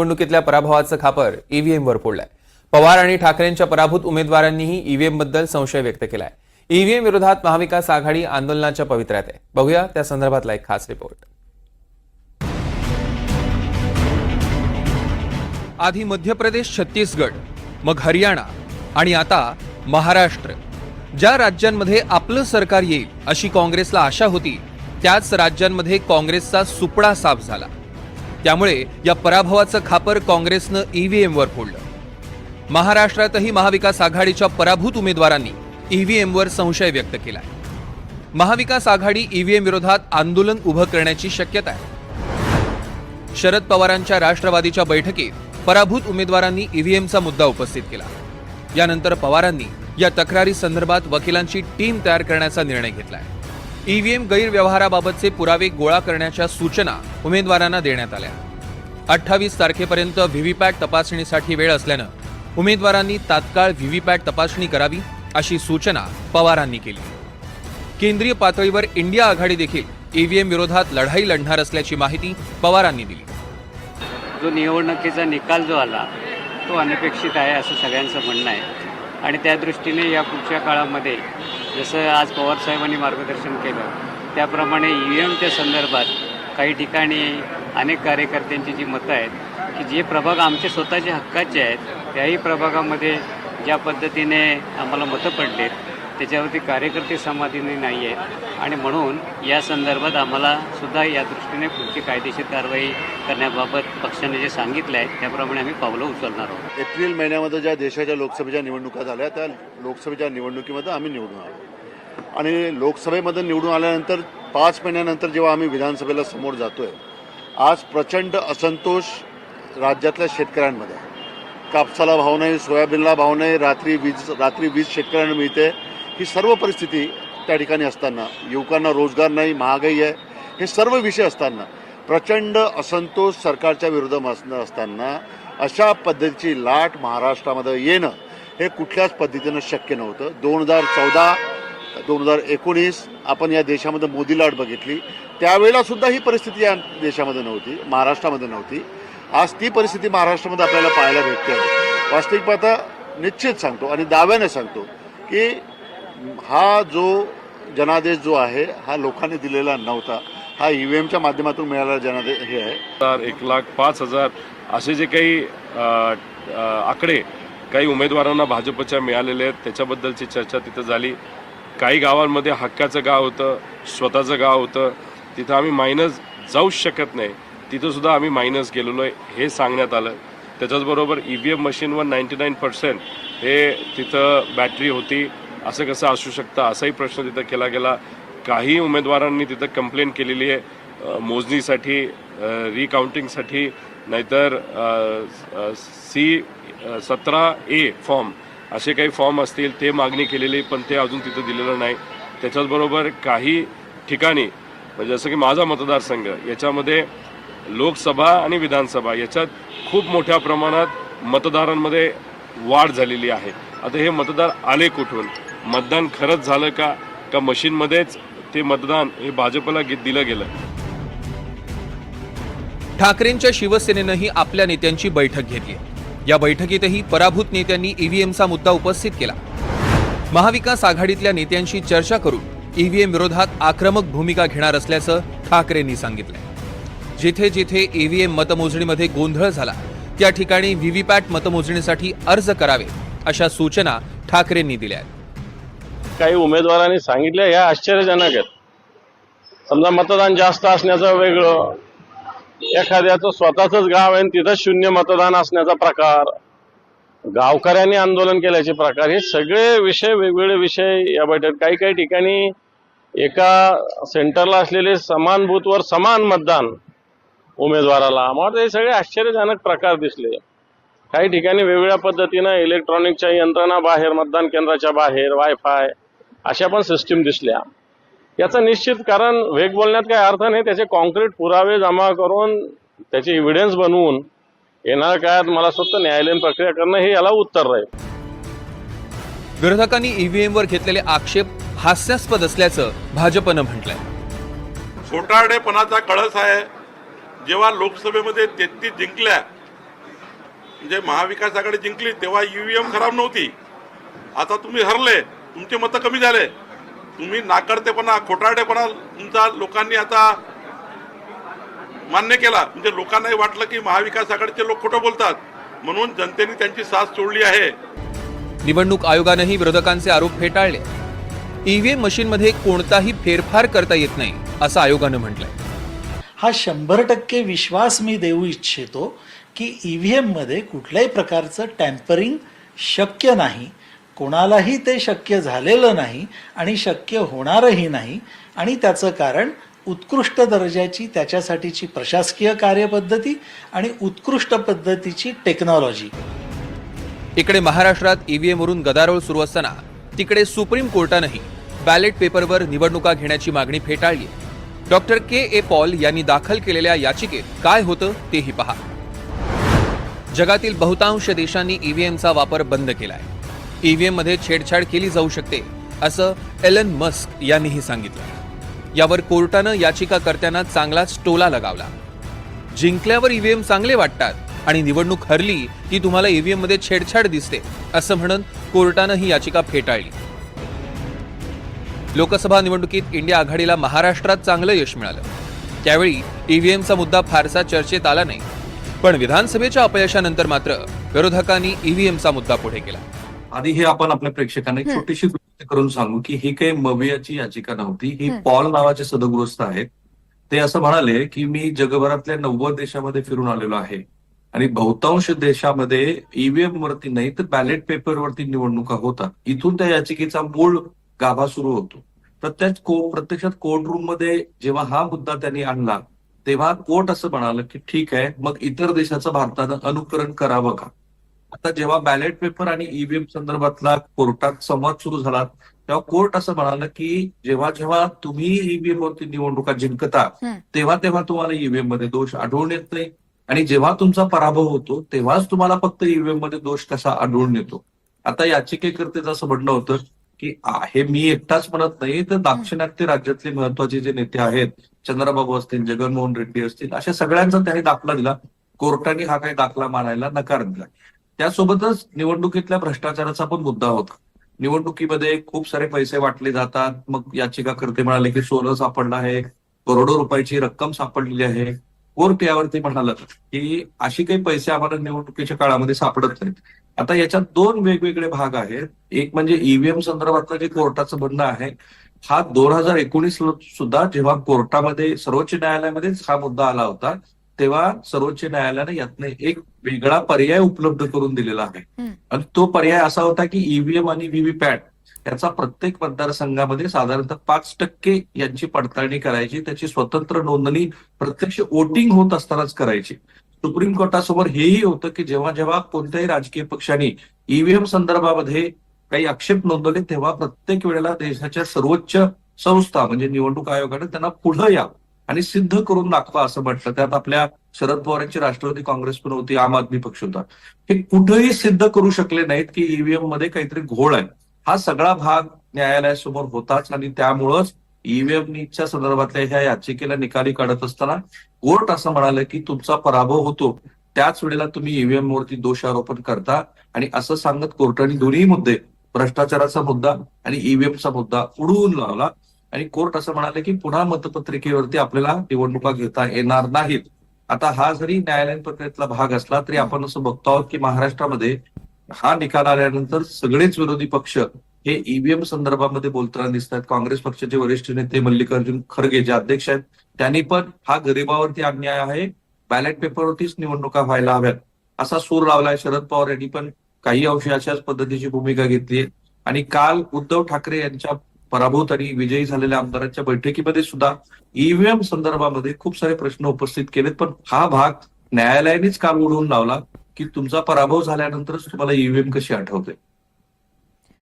निवडणुकीतल्या पराभवाचं खापर ईव्हीएम वर फोडलंय. पवार आणि ठाकरेंच्या पराभूत उमेदवारांनीही ईव्हीएमबद्दल संशय व्यक्त केलाय. ईव्हीएम विरोधात महाविकास आघाडी आंदोलनाच्या पवित्र्यात आहे. बघूया त्या संदर्भातला एक खास रिपोर्ट. आधी मध्य प्रदेश छत्तीसगड मग हरियाणा आणि आता महाराष्ट्र. ज्या राज्यांमध्ये आपलं सरकार येईल अशी काँग्रेसला आशा होती त्याच राज्यांमध्ये काँग्रेसचा सुपडा साफ झाला. त्यामुळे या पराभवाचं खापर काँग्रेसनं ईव्हीएमवर फोडलं. महाराष्ट्रातही महाविकास आघाडीच्या पराभूत उमेदवारांनी ईव्हीएमवर संशय व्यक्त केला महाविकास आघाडी ईव्हीएम विरोधात आंदोलन उभं करण्याची शक्यता आहे. शरद पवारांच्या राष्ट्रवादीच्या बैठकीत पराभूत उमेदवारांनी ईव्हीएमचा मुद्दा उपस्थित केला. यानंतर पवारांनी या तक्रारी संदर्भात वकिलांची टीम तयार करण्याचा निर्णय घेतला आहे ईव्हीएम गैरव्यवहाराबाबतचे पुरावे गोळा करण्याच्या सूचना उमेदवारांना देण्यात आल्या. अठ्ठावीस तारखेपर्यंत व्हीव्हीपॅट तपासणीसाठी वेळ असल्यानं उमेदवारांनी तात्काळ व्हीव्हीपॅट तपासणी करावी अशी सूचना पवारांनी केली. केंद्रीय पातळीवर इंडिया आघाडी देखील ईव्हीएम विरोधात लढाई लढणार असल्याची माहिती पवारांनी दिली. जो निवडणुकीचा निकाल जो आला तो अनपेक्षित आहे असं सगळ्यांचं म्हणणं आहे. आणि त्या दृष्टीने या पुढच्या काळामध्ये जसं आज पवारसाहेबांनी मार्गदर्शन केलं त्याप्रमाणे ई एमच्या संदर्भात काही ठिकाणी अनेक कार्यकर्त्यांची जी मतं आहेत की जे प्रभाग आमचे स्वतःचे हक्काचे आहेत त्याही प्रभागामध्ये ज्या पद्धतीने आम्हाला मतं पडलेत त्याच्यावरती कार्यकर्ते समाधीने नाही आहेत आणि म्हणून या संदर्भात आम्हाला सुद्धा या दृष्टीने पुढची कायदेशीर कारवाई करण्याबाबत पक्षाने जे सांगितलं आहे त्याप्रमाणे आम्ही पावलं उचलणार आहोत. एप्रिल महिन्यामध्ये ज्या देशाच्या लोकसभेच्या निवडणुका झाल्या त्या लोकसभेच्या निवडणुकीमध्ये आम्ही निवडून आलो. आणि लोकसभेमध्ये निवडून आल्यानंतर पाच महिन्यानंतर जेव्हा आम्ही विधानसभेला समोर जातोय आज प्रचंड असंतोष राज्यातल्या शेतकऱ्यांमध्ये कापसाला भाव नाही सोयाबीनला भाव नाही रात्री वीज रात्री वीज शेतकऱ्यांना मिळते. ही सर्व परिस्थिती त्या ठिकाणी असताना युवकांना रोजगार नाही महागाई आहे हे सर्व विषय असताना प्रचंड असंतोष सरकारच्या विरोधात असताना अशा पद्धतीची लाट महाराष्ट्रामध्ये येणं हे कुठल्याच पद्धतीनं शक्य नव्हतं. दोन हजार चौदा दोन हजार एकोणीस आपण या देशामध्ये मोदी लाट बघितली. त्यावेळेलासुद्धा ही परिस्थिती या देशामध्ये नव्हती महाराष्ट्रामध्ये नव्हती. आज ती परिस्थिती महाराष्ट्रामध्ये आपल्याला पाहायला भेटते. वास्तविक पाहता निश्चित सांगतो आणि दाव्याने सांगतो की हा जो जनादेश जो आहे हा लोकांनी दिलेला नव्हता. हा ई व्ही एमच्या माध्यमातून मिळालेला जनादेश हे आहे. हजार एक लाख पाच हजार असे जे काही अ, अ, आकडे काही उमेदवारांना भाजपच्या मिळालेले आहेत त्याच्याबद्दलची चर्चा तिथं झाली. काही गावांमध्ये हक्काचं गाव होतं स्वतःचं गाव होतं. तिथं आम्ही मायनस जाऊच शकत नाही. तिथंसुद्धा आम्ही मायनस गेलेलो आहे हे सांगण्यात आलं. त्याच्याचबरोबर ई व्ही एम मशीनवर नाईंटी नाईन पर्सेंट हे तिथं बॅटरी होती. असं कसं असू शकतं? असाही प्रश्न तिथं केला गेला. काही उमेदवारांनी तिथं कंप्लेंट केलेली आहे. मोजणीसाठी रिकाउंटिंगसाठी नाहीतर सी सतरा ए फॉर्म असे काही फॉर्म असतील ते मागणी केलेली पण ते अजून तिथं दिलेलं नाही. त्याच्याचबरोबर काही ठिकाणी म्हणजे जसं की माझा मतदारसंघ याच्यामध्ये लोकसभा आणि विधानसभा याच्यात खूप मोठ्या प्रमाणात मतदारांमध्ये वाढ झालेली आहे. आता हे मतदार आले कुठून? मतदान खरंच झालं का? का मशीनमध्येच ते मतदान हे भाजपला दिलं गेलं? ठाकरेंच्या शिवसेनेनंही आपल्या नेत्यांची बैठक घेतली. या बैठकीतही पराभूत नेत्यांनी ईव्हीएमचा मुद्दा उपस्थित केला. महाविकास आघाडीतल्या नेत्यांशी चर्चा करून ईव्हीएम विरोधात आक्रमक भूमिका घेणार असल्याचं ठाकरेंनी सांगितलंय. जिथे जिथे ईव्हीएम मतमोजणीमध्ये गोंधळ झाला त्या ठिकाणी व्हीव्हीपॅट मतमोजणीसाठी अर्ज करावे अशा सूचना ठाकरेंनी दिल्या आहेत. काही उमेदवारांनी सांगितल्या ह्या आश्चर्यजनक आहेत. समजा मतदान जास्त असण्याचं वेगळं एखाद्याचं स्वतःच गाव आहे आणि तिथं शून्य मतदान असण्याचा प्रकार गावकऱ्यांनी आंदोलन केल्याचे प्रकार हे सगळे विषय वेगवेगळे विषय या बैठक काही काही ठिकाणी एका सेंटरला असलेले समान बूथवर समान मतदान उमेदवाराला. मला हे सगळे आश्चर्यजनक प्रकार दिसले. काही ठिकाणी वेगवेगळ्या पद्धतीनं इलेक्ट्रॉनिकच्या यंत्रणा बाहेर मतदान केंद्राच्या बाहेर वायफाय अशा पण सिस्टीम दिसल्या. याचं निश्चित कारण वेग बोलण्यात काही अर्थ नाही. त्याचे कॉन्क्रीट पुरावे जमा करून त्याचे इव्हिडन्स बनवून येणाऱ्या काळात मला स्वतः न्यायालयीन प्रक्रिया करणं हे याला उत्तर राहील. विरोधकांनी ईव्हीएमवर घेतलेले आक्षेप हास्यास्पद असल्याचं भाजपनं म्हटलंय. खोटारडेपणाचा कळस आहे. जेव्हा लोकसभेमध्ये तेहतीस जिंकल्या म्हणजे महाविकास आघाडी जिंकली तेव्हा ईव्हीएम खराब नव्हती. आता तुम्ही हरले. तुमचे मतं कमी झाले. तुम्ही नाकारतेपणा खोटारडेपणा तुमचा लोकांनी आता मान्य केला. म्हणजे लोकांनाही वाटलं की महाविकास आघाडीचे लोक खोटं बोलतात. म्हणून जनतेने त्यांची साथ सोडली आहे. निवडणूक आयोगानंही विरोधकांचे आरोप फेटाळले. ईव्हीएम मशीनमध्ये कोणताही फेरफार करता येत नाही असं आयोगानं म्हटलंय. हा शंभर टक्के विश्वास मी देऊ इच्छितो की ई व्ही एममध्ये कुठल्याही प्रकारचं टॅम्परिंग शक्य नाही. कोणालाही ते शक्य झालेलं नाही आणि शक्य होणारही नाही आणि त्याचं कारण उत्कृष्ट दर्जाची त्याच्यासाठीची प्रशासकीय कार्यपद्धती आणि उत्कृष्ट पद्धतीची टेक्नॉलॉजी. इकडे महाराष्ट्रात ईव्हीएमवरून गदारोळ सुरू असताना तिकडे सुप्रीम कोर्टानंही बॅलेट पेपरवर निवडणुका घेण्याची मागणी फेटाळली. डॉक्टर के ए पॉल यांनी दाखल केलेल्या याचिकेत काय होतं तेही पहा. जगातील बहुतांश देशांनी ईव्हीएमचा वापर बंद केलाय. ईव्हीएममध्ये छेडछाड केली जाऊ शकते असं एलन मस्क यांनीही सांगितलं. यावर कोर्टानं याचिकाकर्त्यांना चांगलाच टोला लगावला. जिंकल्यावर ईव्हीएम चांगले वाटतात आणि निवडणूक हरली की तुम्हाला ईव्हीएममध्ये छेडछाड दिसते असं म्हणून कोर्टानं ही याचिका फेटाळली. लोकसभा निवडणुकीत इंडिया आघाडीला महाराष्ट्रात चांगलं यश मिळालं. त्यावेळी ईव्हीएमचा मुद्दा फारसा चर्चेत आला नाही. पण विधानसभेच्या अपयशानंतर मात्र विरोधकांनी ईव्हीएमचा मुद्दा पुढे केला. आधी हे आपण आपल्या प्रेक्षकांना एक छोटीशी गोष्ट करून सांगू की ही काही मवियाची याचिका नव्हती ही पॉल नावाचे सदगृहस्थ आहेत. ते असं म्हणाले की मी जगभरातल्या नव्वद देशामध्ये फिरून आलेलो आहे आणि बहुतांश देशामध्ये ईव्हीएम वरती नाही तर बॅलेट पेपरवरती निवडणुका होतात. इथून त्या याचिकेचा मूळ गाभा सुरू होतो. प्रत्यक्ष को प्रत्यक्षात कोर्ट रूममध्ये जेव्हा हा मुद्दा त्यांनी आणला तेव्हा कोर्ट असं म्हणालं की ठीक आहे मग इतर देशाचं भारतानं अनुकरण करावं का? आता जेव्हा बॅलेट पेपर आणि ईव्हीएम संदर्भातला कोर्टात संवाद सुरू झाला तेव्हा कोर्ट असं म्हणालं की जेव्हा जेव्हा तुम्ही ईव्हीएम वरती निवडणुका जिंकता तेव्हा तेव्हा तुम्हाला ईव्हीएममध्ये दोष आढळून येत नाही आणि जेव्हा तुमचा पराभव होतो तेव्हाच तुम्हाला फक्त ईव्हीएममध्ये दोष कसा आढळून येतो. आता याचिकेकर्तेचं असं म्हणणं होतं की हे मी एकटाच म्हणत नाही तर दाक्षिणात्य राज्यातले महत्त्वाचे जे नेते आहेत चंद्रबाबू असतील जगनमोहन रेड्डी असतील अशा सगळ्यांचा त्यांनी दाखला दिला. कोर्टाने हा काही दाखला मानायला नकार दिला. त्यासोबतच निवडणुकीतल्या भ्रष्टाचाराचा पण मुद्दा होता. निवडणुकीमध्ये खूप सारे पैसे वाटले जातात. मग याचिकाकर्ते म्हणाले की सोनं सापडलं आहे करोडो रुपयाची रक्कम सापडलेली आहे. कोर्ट यावरती म्हणालं की अशी काही पैसे आम्हाला निवडणुकीच्या काळामध्ये सापडत नाहीत. आता याच्यात दोन वेगवेगळे भाग आहेत. एक म्हणजे ईव्हीएम संदर्भातलं जे कोर्टाचं म्हणणं आहे हा दोन हजार एकोणीस सुद्धा जेव्हा कोर्टामध्ये सर्वोच्च न्यायालयामध्येच हा मुद्दा आला होता तेव्हा सर्वोच्च न्यायालयाने यातनं एक वेगळा पर्याय उपलब्ध करून दिलेला आहे. आणि तो पर्याय असा होता की ईव्हीएम आणि व्हीव्हीपॅट याचा प्रत्येक मतदारसंघामध्ये साधारणतः पाच टक्के यांची पडताळणी करायची त्याची स्वतंत्र नोंदणी प्रत्यक्ष वोटिंग होत असतानाच करायची. सुप्रीम कोर्टासमोर हेही होतं की जेव्हा जेव्हा कोणत्याही राजकीय पक्षांनी ईव्हीएम संदर्भामध्ये काही आक्षेप नोंदवले तेव्हा प्रत्येक वेळेला देशाच्या सर्वोच्च संस्था म्हणजे निवडणूक आयोगाने त्यांना पुढे या आणि सिद्ध करून दाखवा असं म्हटलं. त्यात आपल्या शरद पवारांची राष्ट्रवादी काँग्रेस पण होती आम आदमी पक्ष होता. हे कुठेही सिद्ध करू शकले नाहीत की ईव्हीएममध्ये काहीतरी घोळ आहे. हा सगळा भाग न्यायालयासमोर होताच आणि त्यामुळंच ईव्हीएमच्या संदर्भातल्या ह्या याचिकेला निकाली काढत असताना कोर्ट असं म्हणालं की तुमचा पराभव होतो. त्याच वेळेला तुम्ही ईव्हीएम वरती दोषारोपण करता आणि असं सांगत कोर्टाने दोन्ही मुद्दे भ्रष्टाचाराचा मुद्दा आणि ईव्हीएमचा मुद्दा उडवून लावला. आणि कोर्ट असं म्हणाले की पुन्हा मतपत्रिकेवरती आपल्याला निवडणुका घेता येणार नाहीत. आता हा जरी न्यायालयीन प्रक्रियेतला भाग असला तरी आपण असं बघतो आहोत की महाराष्ट्रामध्ये हा निकाल आल्यानंतर सगळेच विरोधी पक्ष हे ईव्हीएम संदर्भामध्ये बोलताना दिसत आहेत. काँग्रेस पक्षाचे वरिष्ठ नेते मल्लिकार्जुन खरगे जे अध्यक्ष आहेत त्यांनी पण हा गरिबावरती अन्याय आहे. बॅलेट पेपरवरतीच निवडणुका व्हायला हव्यात. असा सूर लावलाय शरद पवार यांनी पण. काही अंशी अशाच पद्धतीची भूमिका घेतली आहे आणि काल उद्धव ठाकरे यांच्या पराभूत आणि विजयी झालेल्या आमदारांच्या बैठकीमध्ये सुद्धा ईव्हीएम संदर्भामध्ये खूप सारे प्रश्न उपस्थित केलेत. पण हा भाग न्यायालयानेच काल उडवून लावला की तुमचा पराभव झाल्यानंतरच तुम्हाला ईव्हीएम कशी आठवते?